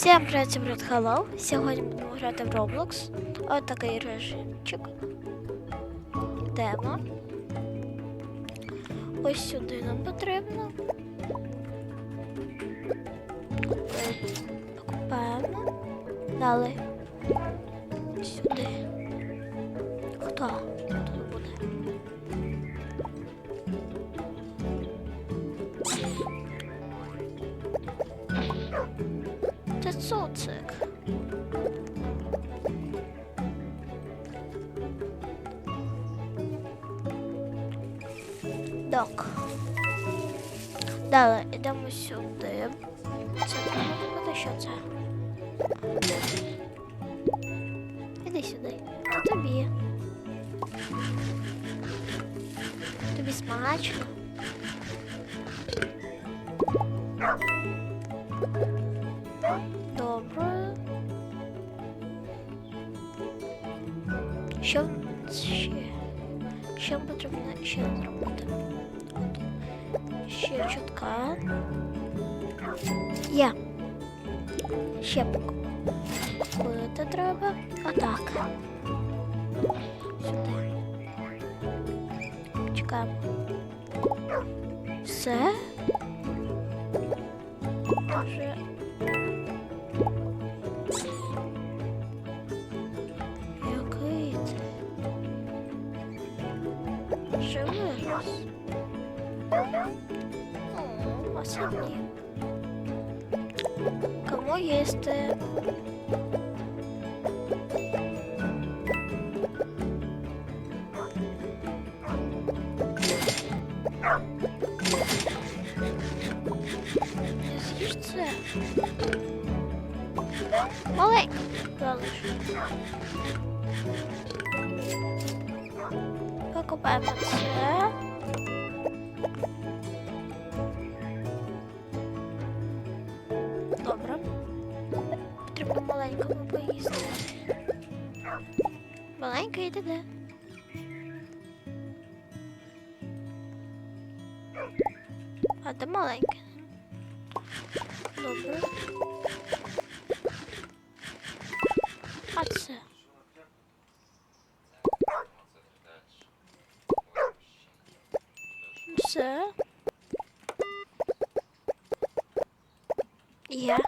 Всім привіт, це Брат Hello. Сьогодні будемо грати в Roblox. Ось такий режимчик. Йдемо. Ось сюди нам потрібно. Купаємо. Далі. Сюди. Хто Це цуцик. Так. Далі йдемо сюди. Це треба вибрати, що це. Іди сюди. А тобі. Тобі смачно. Добре. Що в- ще? Потрібно ще зробити? Ще чутка. Є. Ще покупити треба. Отак. Сюди. Чекаємо. Все. Вже Кому їсти? Не з'їж це. Маленько залиш. Покупаємо це. Маленькому поїсти. Маленька йде де? А де маленьке? Добре. А це? Все. Є.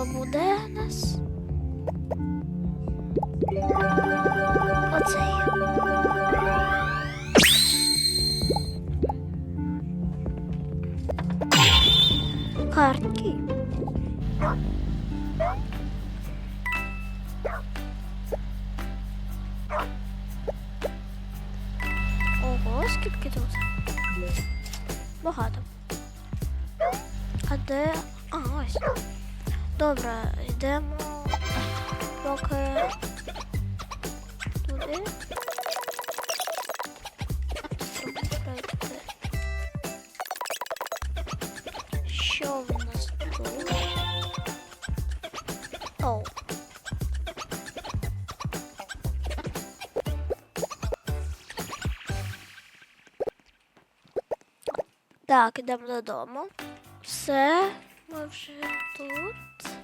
То буде нас. Оцей. Картки. Ого, скільки тут? Багато. А де. А, ось. Добре, йдемо поки туди. Що в нас тут? Оу. Так, йдемо додому. Все, ми вже тут.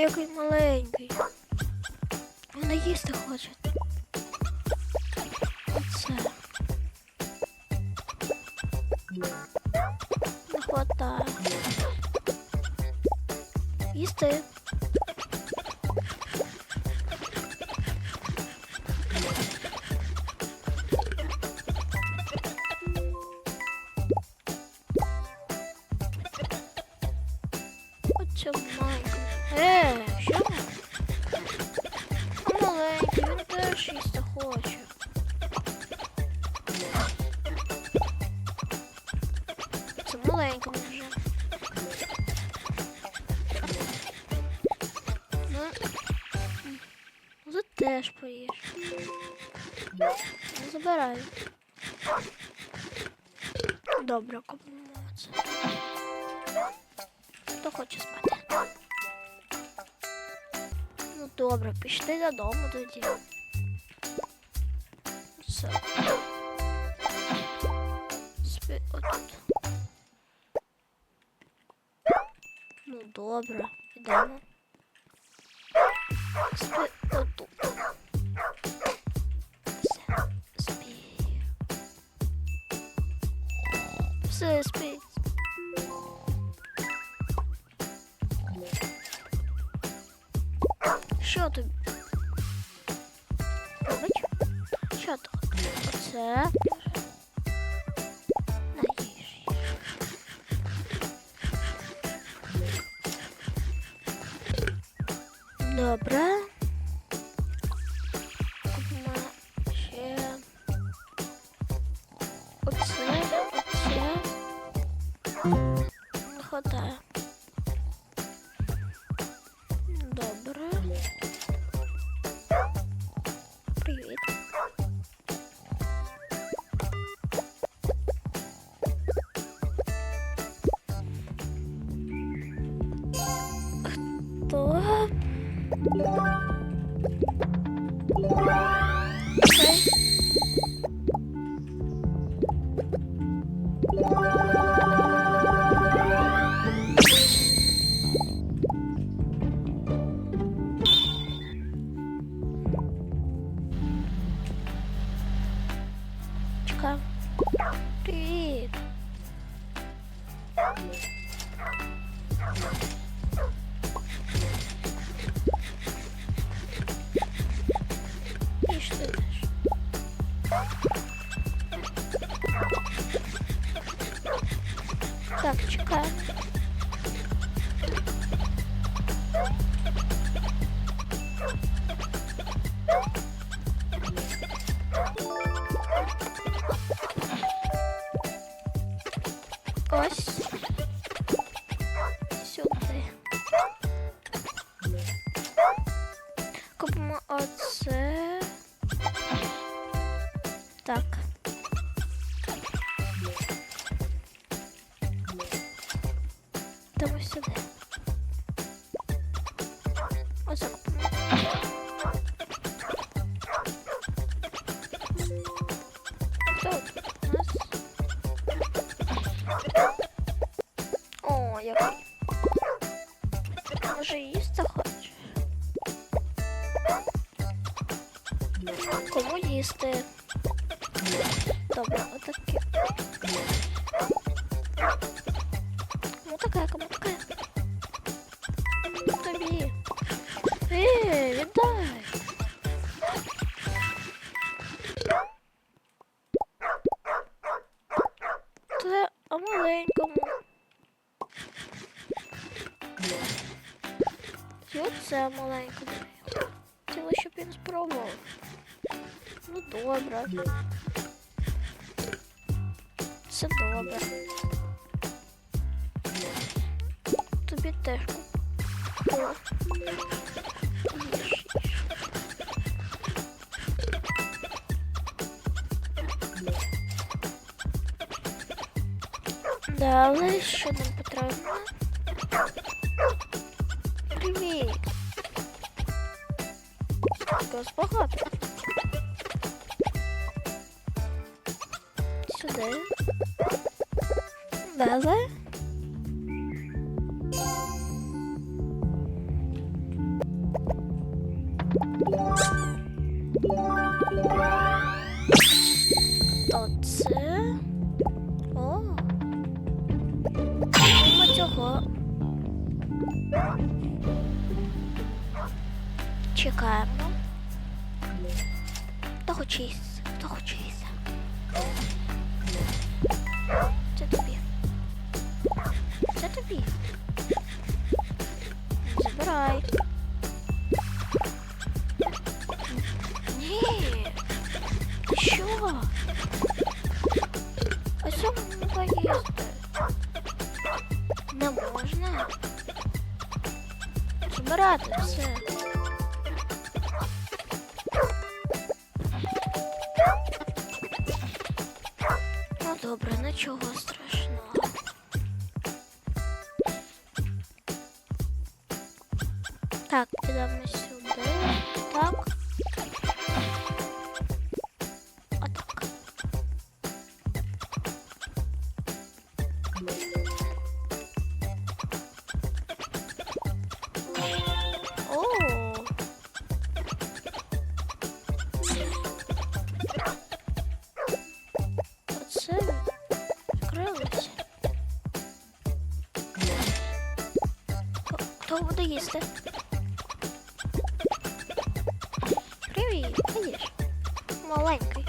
який маленький. Вона їсти хоче. Оце. Не хватає. Їсти. Теж поїж. Забирай. Добре, купимо це. Хто хоче спати? Ну добре, пішли додому тоді. Все. Спи отут. Ну добре, йдемо. Все, спить. Що тобі? Що то? Оце. Добре. Чекаємо. Привіт. І що Тому сюди. Оце купимо. Тут їсти? Кому їсти? Добре, отакі. Добре. Це добре. Тобі теж їж. Далі, що нам потрібно? Привіт. Газ багато. Сюди. Далі. Оце. О. Мимо цього. Чекаємо. Хто хоче Забирати все. Ну добре, на чого Буде їсти? Привіт, ходиш. Маленький.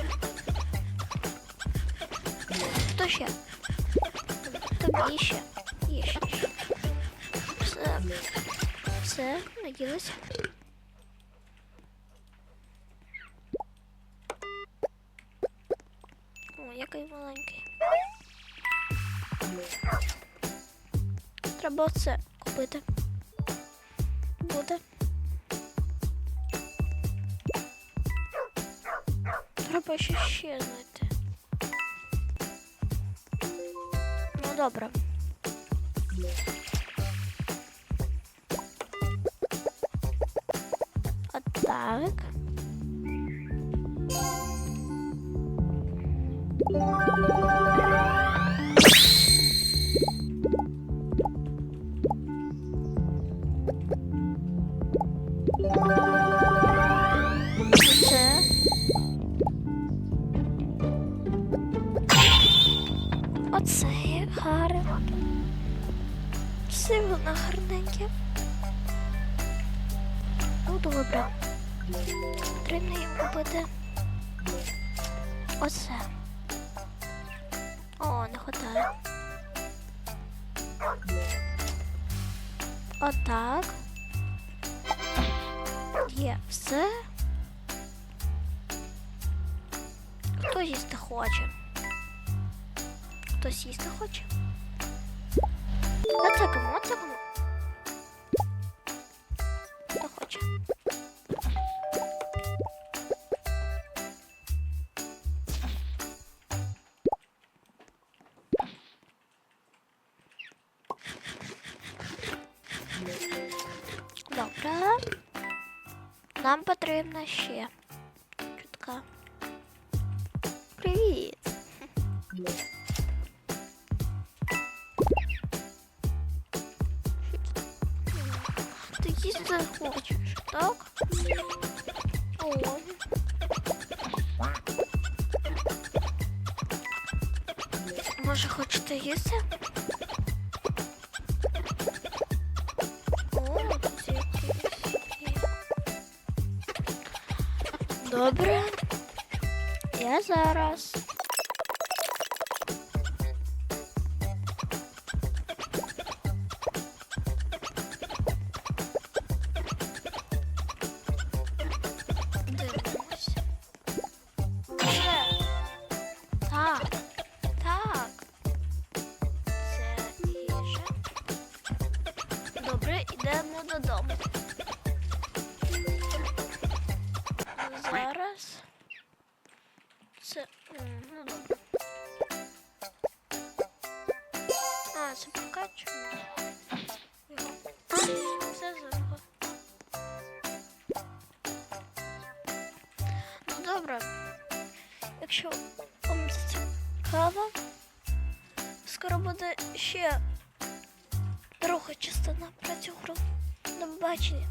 Хто ще? Тобі ще. Ще. Все. Все, наділися. О, який маленький. Треба оце купити. Буде. Треба ще ще знайти. Ну добре. От так. Це. Оце є гарно. Все воно гарненьке. Ну добре. Потрібно їм купити. Оце. О, не хватає. Отак. Є все. Хто їсти хоче? Хтось їсти хоче? А це Нам потрібна ще чутка. Привіт. Ти їсти хочеш, так? О. Може, хочете їсти? Добре. Я зараз. Добре. Якщо вам це цікаво, скоро буде ще друга частина про цю гру. До побачення.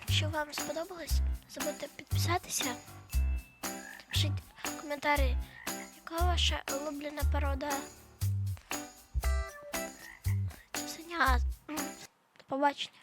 Якщо вам сподобалось, забудьте підписатися. Пишіть коментарі, яка ваша улюблена порода. До побачення.